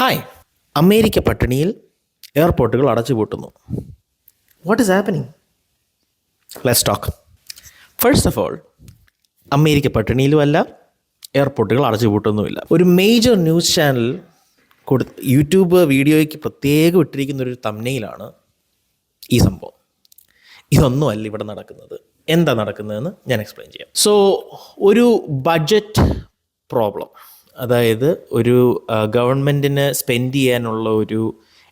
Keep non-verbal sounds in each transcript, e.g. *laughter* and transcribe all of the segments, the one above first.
Hi America പട്ടിണിയിൽ എയർപോർട്ടുകൾ അടച്ചുപൂട്ടുന്നു. What is happening let's talk first of all America പട്ടിണിയിലുമല്ല എയർപോർട്ടുകൾ അടച്ചുപൂട്ടുന്നുമില്ല. ഒരു മേജർ ന്യൂസ് ചാനൽ കൊടു യൂട്യൂബ് വീഡിയോയ്ക്ക് പ്രത്യേകം ഇട്ടിരിക്കുന്ന ഒരു തമ്മനയിലാണ് ഈ സംഭവം. ഇതൊന്നുമല്ല ഇവിടെ നടക്കുന്നത്. എന്താ നടക്കുന്നതെന്ന് ഞാൻ എക്സ്പ്ലെയിൻ ചെയ്യാം. സോ ഒരു ബഡ്ജറ്റ് പ്രോബ്ലം അതായത് ഒരു ഗവൺമെന്റിന് സ്പെൻഡ് ചെയ്യാനുള്ള ഒരു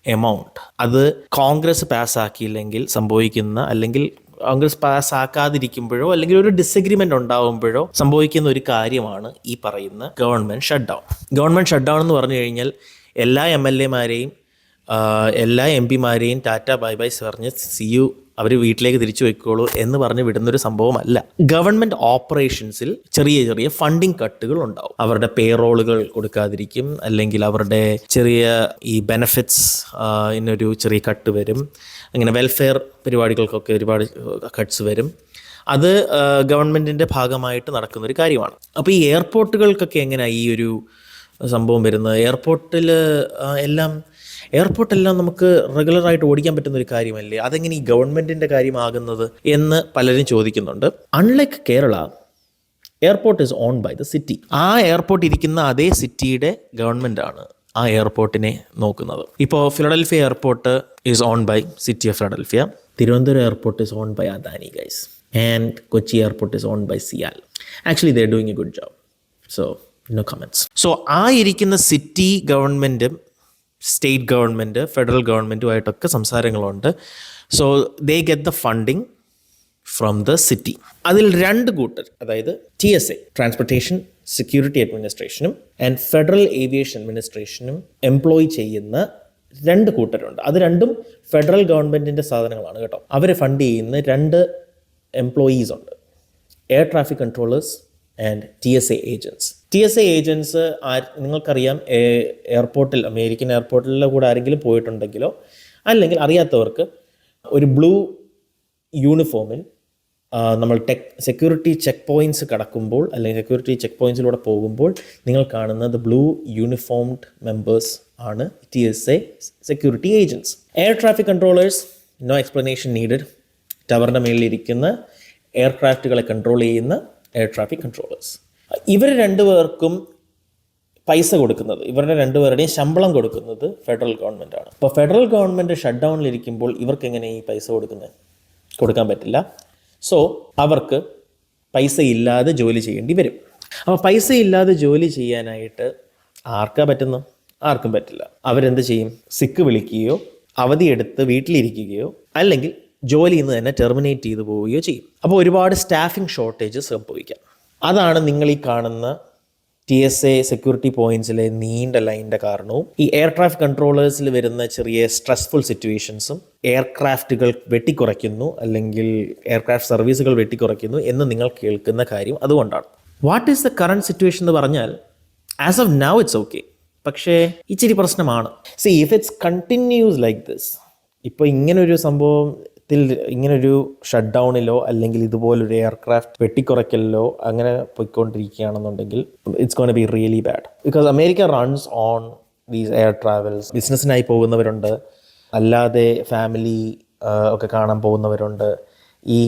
എമൗണ്ട്. അത് കോൺഗ്രസ് പാസ്സാക്കിയില്ലെങ്കിൽ സംഭവിക്കുന്ന അല്ലെങ്കിൽ കോൺഗ്രസ് പാസ്സാക്കാതിരിക്കുമ്പോഴോ അല്ലെങ്കിൽ ഒരു ഡിസഗ്രിമെന്റ് ഉണ്ടാവുമ്പോഴോ സംഭവിക്കുന്ന ഒരു കാര്യമാണ് ഈ പറയുന്ന government shut down government shut down എന്ന് പറഞ്ഞു കഴിഞ്ഞാൽ എല്ലാ എം എൽ എമാരെയും എല്ലാ എം പിമാരെയും ടാറ്റ ബൈ ബൈ പറഞ്ഞ് സി യു അവർ വീട്ടിലേക്ക് തിരിച്ചു വെക്കുള്ളൂ എന്ന് പറഞ്ഞ് വിടുന്നൊരു സംഭവമല്ല. ഗവൺമെന്റ് ഓപ്പറേഷൻസിൽ ചെറിയ ചെറിയ ഫണ്ടിങ് കട്ടുകൾ ഉണ്ടാവും. അവരുടെ പേറോളുകൾ കൊടുക്കാതിരിക്കും. അല്ലെങ്കിൽ അവരുടെ ചെറിയ ഈ ബെനഫിറ്റ്സ് ഇന്നൊരു ചെറിയ കട്ട് വരും. അങ്ങനെ വെൽഫെയർ പരിപാടികൾക്കൊക്കെ ഒരുപാട് കട്ട്സ് വരും. അത് ഗവൺമെന്റിന്റെ ഭാഗമായിട്ട് നടക്കുന്ന ഒരു കാര്യമാണ്. അപ്പോൾ ഈ എയർപോർട്ടുകൾക്കൊക്കെ എങ്ങനെയാണ് ഈ ഒരു സംഭവം വരുന്നത്? എയർപോർട്ടിൽ എല്ലാം എയർപോർട്ടെല്ലാം നമുക്ക് റെഗുലറായിട്ട് ഓടിക്കാൻ പറ്റുന്ന ഒരു കാര്യമല്ലേ? അതെങ്ങനെ ഈ ഗവൺമെന്റിന്റെ കാര്യമാകുന്നത് എന്ന് പലരും ചോദിക്കുന്നുണ്ട്. Unlike Kerala airport is own by the city ആ എയർപോർട്ട് ഇരിക്കുന്ന അതേ സിറ്റിയുടെ ഗവൺമെന്റാണ് ആ എയർപോർട്ടിനെ നോക്കുന്നത്. ഇപ്പോൾ Philadelphia airport is own by city of Philadelphia Thiruvananthapuram airport is own by Adani guys and Kochi airport is own by CIAL actually they doing a good job so no comments so ആ ഇരിക്കുന്ന city ഗവൺമെന്റും state government federal ഗവൺമെന്റുമായിട്ടൊക്കെ സംസാരങ്ങളുണ്ട്. So they get the funding from the city അതിൽ രണ്ട് കൂട്ടർ അതായത് T S A transportation security അഡ്മിനിസ്ട്രേഷനും and federal aviation അഡ്മിനിസ്ട്രേഷനും employ ചെയ്യുന്ന രണ്ട് കൂട്ടരുണ്ട്. അത് രണ്ടും ഫെഡറൽ ഗവൺമെന്റിന്റെ സാധനങ്ങളാണ് കേട്ടോ. അവർ ഫണ്ട് ചെയ്യുന്ന രണ്ട് എംപ്ലോയീസ് ഉണ്ട്. Air traffic controllers and T S A agents T S A agents നിങ്ങൾക്കറിയാം എയർപോർട്ടിൽ അമേരിക്കൻ എയർപോർട്ടിലെ കൂടെ ആരെങ്കിലും പോയിട്ടുണ്ടെങ്കിലോ അല്ലെങ്കിൽ അറിയാത്തവർക്ക് ഒരു ബ്ലൂ യൂണിഫോമിൽ നമ്മൾ ടെക് സെക്യൂരിറ്റി ചെക്ക് പോയിന്റ്സ് കടക്കുമ്പോൾ അല്ലെങ്കിൽ സെക്യൂരിറ്റി ചെക്ക് പോയിൻസിലൂടെ പോകുമ്പോൾ നിങ്ങൾ കാണുന്നത് ബ്ലൂ യൂണിഫോംഡ് മെമ്പേഴ്സ് ആണ് T S A security agents. Air traffic controllers no explanation needed. ടവറിന്റെ മേളിലിരിക്കുന്ന എയർക്രാഫ്റ്റുകളെ കൺട്രോൾ ചെയ്യുന്ന എയർ ട്രാഫിക് കൺട്രോളേഴ്സ്. ഇവർ രണ്ടുപേർക്കും പൈസ കൊടുക്കുന്നത് ഇവരുടെ രണ്ടുപേരുടെയും ശമ്പളം കൊടുക്കുന്നത് ഫെഡറൽ ഗവൺമെന്റാണ് അപ്പോൾ ഫെഡറൽ ഗവൺമെന്റ് ഷട്ട് ഡൗണിലിരിക്കുമ്പോൾ ഇവർക്ക് എങ്ങനെ ഈ പൈസ കൊടുക്കുന്നത് കൊടുക്കാൻ പറ്റില്ല. സോ അവർക്ക് പൈസ ഇല്ലാതെ ജോലി ചെയ്യേണ്ടി വരും. അപ്പോൾ പൈസ ഇല്ലാതെ ജോലി ചെയ്യാനായിട്ട് ആർക്കാ പറ്റുന്നു ആർക്കും പറ്റില്ല. അവരെന്ത് ചെയ്യും? സിക്ക് വിളിക്കുകയോ അവധിയെടുത്ത് വീട്ടിലിരിക്കുകയോ അല്ലെങ്കിൽ ജോലിയിൽ നിന്ന് തന്നെ ടെർമിനേറ്റ് ചെയ്തു പോവുകയോ ചെയ്യും. അപ്പോൾ ഒരുപാട് സ്റ്റാഫിംഗ് ഷോർട്ടേജ് സംഭവിക്കാം. അതാണ് നിങ്ങൾ ഈ കാണുന്ന ടി എസ് എ സെക്യൂരിറ്റി പോയിന്റ്സിലെ നീണ്ട ലൈനിന്റെ കാരണവും. ഈ എയർ ട്രാഫിക് കൺട്രോളേഴ്സിൽ വരുന്ന ചെറിയ സ്ട്രെസ്ഫുൾ സിറ്റുവേഷൻസും എയർക്രാഫ്റ്റുകൾ വെട്ടിക്കുറയ്ക്കുന്നു അല്ലെങ്കിൽ എയർക്രാഫ്റ്റ് സർവീസുകൾ വെട്ടിക്കുറയ്ക്കുന്നു എന്ന് നിങ്ങൾ കേൾക്കുന്ന കാര്യം അതുകൊണ്ടാണ്. What is the current situation എന്ന് പറഞ്ഞാൽ as of now it's okay പക്ഷേ ഇച്ചിരി പ്രശ്നമാണ്. See if it's continues like this ഇപ്പോൾ ഇങ്ങനൊരു സംഭവത്തിൽ ഇങ്ങനൊരു ഷട്ട് ഡൗണിലോ അല്ലെങ്കിൽ ഇതുപോലൊരു എയർക്രാഫ്റ്റ് വെട്ടിക്കുറയ്ക്കലിലോ അങ്ങനെ പോയിക്കൊണ്ടിരിക്കുകയാണെന്നുണ്ടെങ്കിൽ it's gone be really bad because America runs on these air travels ബിസിനസ്സിനായി പോകുന്നവരുണ്ട്. അല്ലാതെ ഫാമിലി ഒക്കെ കാണാൻ പോകുന്നവരുണ്ട്. ഈ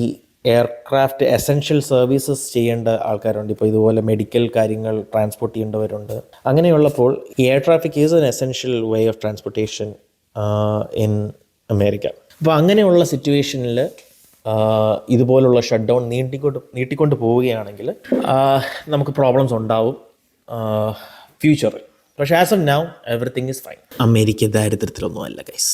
എയർക്രാഫ്റ്റ് എസെൻഷ്യൽ സർവീസസ് ചെയ്യേണ്ട ആൾക്കാരുണ്ട്. ഇപ്പോൾ ഇതുപോലെ മെഡിക്കൽ കാര്യങ്ങൾ ട്രാൻസ്പോർട്ട് ചെയ്യേണ്ടവരുണ്ട്. അങ്ങനെയുള്ളപ്പോൾ air traffic is an essential way of transportation in America അപ്പോൾ അങ്ങനെയുള്ള സിറ്റുവേഷനിൽ ഇതുപോലുള്ള ഷട്ട് ഡൗൺ നീട്ടിക്കൊണ്ട് നീട്ടിക്കൊണ്ട് പോവുകയാണെങ്കിൽ നമുക്ക് പ്രോബ്ലംസ് ഉണ്ടാവും ഫ്യൂച്ചറിൽ പക്ഷേ as of now everything is fine America ദാരിദ്ര്യത്തിലൊന്നും അല്ല ഗൈസ്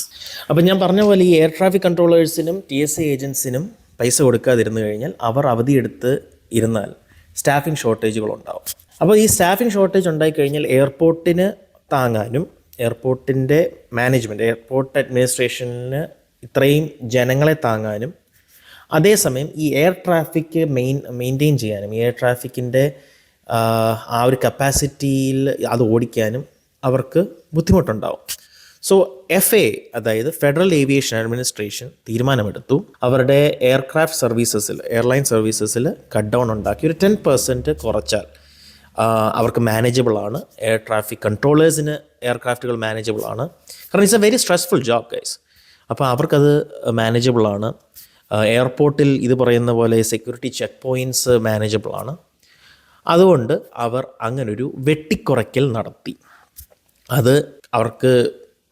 അപ്പം ഞാൻ പറഞ്ഞ പോലെ ഈ എയർ ട്രാഫിക് കൺട്രോളേഴ്സിനും ടി എസ് എ ഏജൻസിനും പൈസ കൊടുക്കാതിരുന്നു കഴിഞ്ഞാൽ അവർ അവധിയെടുത്ത് ഇരുന്നാൽ സ്റ്റാഫിംഗ് ഷോർട്ടേജുകൾ ഉണ്ടാവും. അപ്പോൾ ഈ സ്റ്റാഫിംഗ് ഷോർട്ടേജ് ഉണ്ടായിക്കഴിഞ്ഞാൽ എയർപോർട്ടിന് താങ്ങാനും എയർപോർട്ടിന്റെ മാനേജ്മെന്റ് എയർപോർട്ട് അഡ്മിനിസ്ട്രേഷന് ഇത്രയും ജനങ്ങളെ താങ്ങാനും അതേസമയം ഈ എയർ ട്രാഫിക് മെയിൻ മെയിന്റെയിൻ ചെയ്യാനും എയർ ട്രാഫിക്കിന്റെ ആ ഒരു കപ്പാസിറ്റിയിൽ അത് ഓടിക്കാനും അവർക്ക് ബുദ്ധിമുട്ടുണ്ടാവും. സോ എഫ് എ അതായത് ഫെഡറൽ ഏവിയേഷൻ അഡ്മിനിസ്ട്രേഷൻ തീരുമാനമെടുത്തു. അവരുടെ എയർക്രാഫ്റ്റ് സർവീസസിൽ എയർലൈൻ സർവീസസിൽ കട്ട് ഡൗൺ ഉണ്ടാക്കി. ഒരു ടെൻ പെർസെന്റ് കുറച്ചാൽ അവർക്ക് മാനേജബിൾ ആണ്. എയർ ട്രാഫിക് കൺട്രോളേഴ്സിന് എയർക്രാഫ്റ്റുകൾ മാനേജബിൾ ആണ്. കാരണം it's a very stressful job guys അപ്പോൾ അവർക്കത് മാനേജബിളാണ് എയർപോർട്ടിൽ ഇത് പറയുന്ന പോലെ സെക്യൂരിറ്റി ചെക്ക് പോയിന്റ്സ് മാനേജബിളാണ് അതുകൊണ്ട് അവർ അങ്ങനൊരു വെട്ടിക്കുറയ്ക്കൽ നടത്തി. അത് അവർക്ക്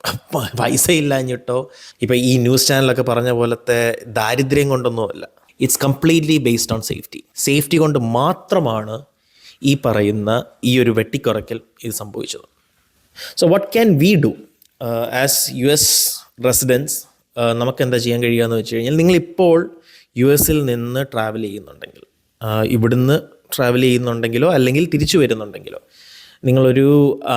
*laughs* പൈസ ഇല്ലാഞ്ഞിട്ടോ ഇപ്പോൾ ഈ ന്യൂസ് ചാനലൊക്കെ പറഞ്ഞ പോലത്തെ ദാരിദ്ര്യം കൊണ്ടൊന്നുമല്ല. It's completely based on safety safety കൊണ്ട് മാത്രമാണ് ഈ പറയുന്ന ഈ ഒരു വെട്ടിക്കുറയ്ക്കൽ ഇത് സംഭവിച്ചത്. So what can we do as U S residents നമുക്ക് എന്താ ചെയ്യാൻ കഴിയുക എന്ന് വെച്ച് കഴിഞ്ഞാൽ നിങ്ങളിപ്പോൾ യു എസിൽ നിന്ന് ട്രാവൽ ചെയ്യുന്നുണ്ടെങ്കിൽ uh, ഇവിടുന്ന് ട്രാവൽ ചെയ്യുന്നുണ്ടെങ്കിലോ അല്ലെങ്കിൽ തിരിച്ചു വരുന്നുണ്ടെങ്കിലോ നിങ്ങളൊരു ആ,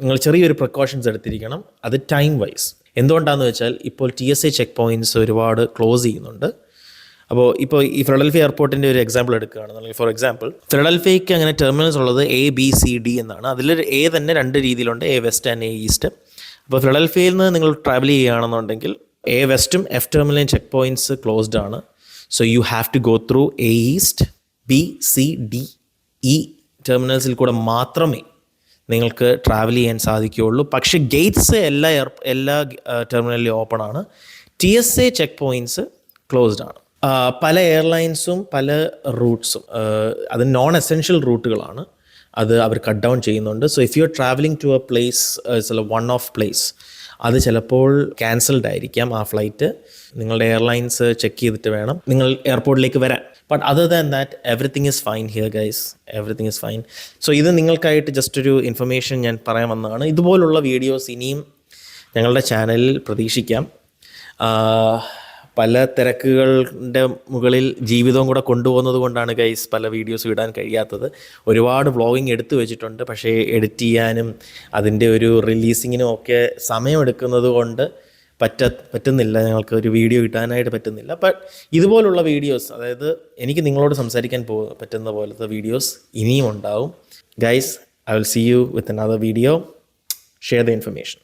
നിങ്ങൾ ചെറിയൊരു പ്രിക്കോഷൻസ് എടുത്തിരിക്കണം. അത് ടൈം വൈസ് എന്തുകൊണ്ടാണെന്ന് വെച്ചാൽ ഇപ്പോൾ T S A checkpoints ഒരുപാട് ക്ലോസ് ചെയ്യുന്നുണ്ട്. അപ്പോൾ ഇപ്പോൾ ഈ ഫിലഡൽഫിയ എയർപോർട്ടിന്റെ ഒരു എക്സാമ്പിൾ എടുക്കുകയാണെന്നുണ്ടെങ്കിൽ ഫോർ എക്സാമ്പിൾ ഫിലഡൽഫിയയ്ക്ക് അങ്ങനെ ടെർമിനൽസ് ഉള്ളത് എ ബി സി ഡി എന്നാണ്. അതിൽ എ തന്നെ രണ്ട് രീതിയിലുണ്ട്. A west and A east അപ്പോൾ ഫിലഡൽഫിയയിൽ നിന്ന് നിങ്ങൾ ട്രാവൽ ചെയ്യുകയാണെന്നുണ്ടെങ്കിൽ എ വെസ്റ്റും എഫ് ടെർമിനലും ചെക്ക് പോയിന്റ്സ് ക്ലോസ്ഡ് ആണ്. So you have to go through A east B C D E ടെർമിനൽസിൽ കൂടെ മാത്രമേ നിങ്ങൾക്ക് ട്രാവൽ ചെയ്യാൻ സാധിക്കുകയുള്ളൂ. പക്ഷേ ഗേറ്റ്സ് എല്ലാ എയർ എല്ലാ ടെർമിനലിലും ഓപ്പൺ ആണ്. T S A checkpoints closed ആണ് പല എയർലൈൻസും പല റൂട്ട്സും അത് നോൺ എസെൻഷ്യൽ റൂട്ടുകളാണ് അത് അവർ കട്ട് ഡൗൺ ചെയ്യുന്നുണ്ട്. So if you are traveling to a place one of place അത് ചിലപ്പോൾ ക്യാൻസൽഡ് ആയിരിക്കാം ആ ഫ്ലൈറ്റ് നിങ്ങളുടെ എയർലൈൻസ് ചെക്ക് ചെയ്തിട്ട് വേണം നിങ്ങൾ എയർപോർട്ടിലേക്ക് വരാൻ. But other than that everything is fine here guys everything is fine so ഇത് നിങ്ങൾക്കായിട്ട് ജസ്റ്റ് ഒരു ഇൻഫർമേഷൻ ഞാൻ പറയാൻ വന്നതാണ്. ഇതുപോലുള്ള വീഡിയോസ് ഇനിയും ഞങ്ങളുടെ ചാനലിൽ പ്രതീക്ഷിക്കാം. ആ, പല തിരക്കുകളുടെ മുകളിൽ ജീവിതവും കൂടെ കൊണ്ടുപോകുന്നത് കൊണ്ടാണ് ഗൈസ് പല വീഡിയോസ് ഇടാൻ കഴിയാത്തത്. ഒരുപാട് വ്ളോഗിങ് എടുത്തു വെച്ചിട്ടുണ്ട്. പക്ഷേ എഡിറ്റ് ചെയ്യാനും അതിന്റെ ഒരു റിലീസിങ്ങിനും ഒക്കെ സമയമെടുക്കുന്നത് കൊണ്ട് പറ്റ പറ്റുന്നില്ല. ഞങ്ങൾക്ക് ഒരു വീഡിയോ കിട്ടാനായിട്ട് പറ്റുന്നില്ല. ബട്ട് ഇതുപോലുള്ള വീഡിയോസ് അതായത് എനിക്ക് നിങ്ങളോട് സംസാരിക്കാൻ പോ പറ്റുന്ന പോലത്തെ വീഡിയോസ് ഇനിയും ഉണ്ടാവും. Guys I will see you with another video share the information